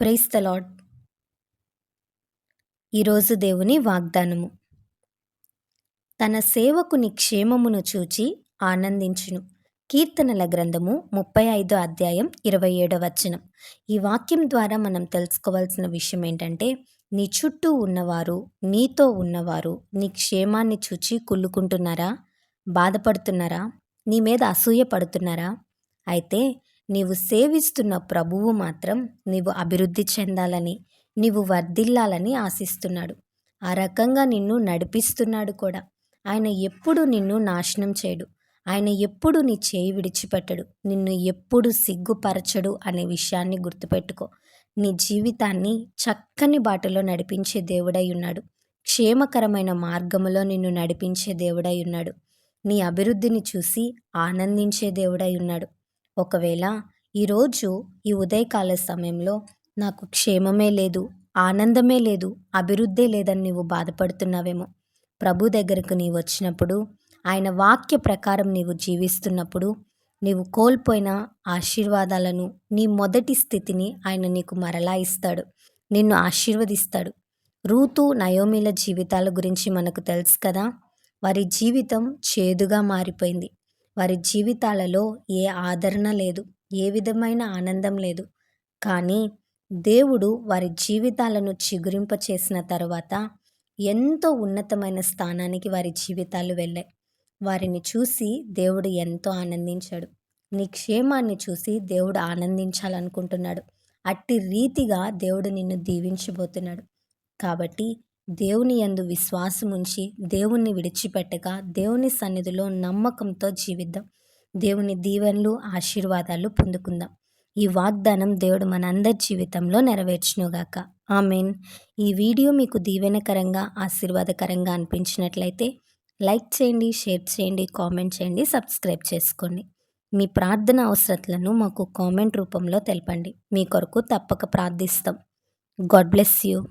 Price the lord ఈరోజు దేవుని వాగ్దానము. తన సేవకుని క్షేమమును చూచి ఆనందించును. కీర్తనల గ్రంథము ముప్పై ఐదో అధ్యాయం ఇరవై ఏడో వచనం. ఈ వాక్యం ద్వారా మనం తెలుసుకోవాల్సిన విషయం ఏంటంటే నీ చుట్టూ ఉన్నవారు నీతో ఉన్నవారు నీ క్షేమాన్ని చూచి కుళ్ళుకుంటున్నారా? బాధపడుతున్నారా? నీ మీద అసూయ పడుతున్నారా? అయితే నీవు సేవిస్తున్న ప్రభువు మాత్రం నీవు అభివృద్ధి చెందాలని నీవు వర్ధిల్లాలని ఆశిస్తున్నాడు. ఆ రకంగా నిన్ను నడిపిస్తున్నాడు కూడా. ఆయన ఎప్పుడు నిన్ను నాశనం చేయడు. ఆయన ఎప్పుడు నీ చేయి విడిచిపెట్టడు. నిన్ను ఎప్పుడు సిగ్గుపరచడు అనే విషయాన్ని గుర్తుపెట్టుకో. నీ జీవితాన్ని చక్కని బాటలో నడిపించే దేవుడై ఉన్నాడు. క్షేమకరమైన మార్గములో నిన్ను నడిపించే దేవుడై ఉన్నాడు. నీ అభివృద్ధిని చూసి ఆనందించే దేవుడై ఉన్నాడు. ఒకవేళ ఈరోజు ఈ ఉదయకాల సమయంలో నాకు క్షేమమే లేదు ఆనందమే లేదు అభివృద్ధే లేదని నీవు బాధపడుతున్నావేమో. ప్రభు దగ్గరకు నీవు వచ్చినప్పుడు ఆయన వాక్య ప్రకారం నీవు జీవిస్తున్నప్పుడు నీవు కోల్పోయిన ఆశీర్వాదాలను నీ మొదటి స్థితిని ఆయన నీకు మరలా ఇస్తాడు నిన్ను ఆశీర్వదిస్తాడు. రూతు నయోమిల జీవితాల గురించి మనకు తెలుసు కదా వారి జీవితం చేదుగా మారిపోయింది. వారి జీవితాలలో ఏ ఆదరణ లేదు ఏ విధమైన ఆనందం లేదు. కానీ దేవుడు వారి జీవితాలను చిగురింప చేసిన తర్వాత ఎంతో ఉన్నతమైన స్థానానికి వారి జీవితాలు వెళ్ళాయి. వారిని చూసి దేవుడు ఎంతో ఆనందించాడు. నీ క్షేమాన్ని చూసి దేవుడు ఆనందించాలనుకుంటున్నాడు. అట్టి రీతిగా దేవుడు నిన్ను దీవించబోతున్నాడు. కాబట్టి దేవుని యందు విశ్వాసముంచి దేవుణ్ణి విడిచిపెట్టక దేవుని సన్నిధిలో నమ్మకంతో జీవిద్దాం. దేవుని దీవెనలు ఆశీర్వాదాలు పొందుకుందాం. ఈ వాగ్దానం దేవుడు మన అందరి జీవితంలో నెరవేర్చునుగాక. ఆమెన్. ఈ వీడియో మీకు దీవెనకరంగా ఆశీర్వాదకరంగా అనిపించినట్లయితే లైక్ చేయండి షేర్ చేయండి కామెంట్ చేయండి సబ్స్క్రైబ్ చేసుకోండి. మీ ప్రార్థన అవసరతలను మాకు కామెంట్ రూపంలో తెలపండి. మీ కొరకు తప్పక ప్రార్థిస్తాం. God bless you.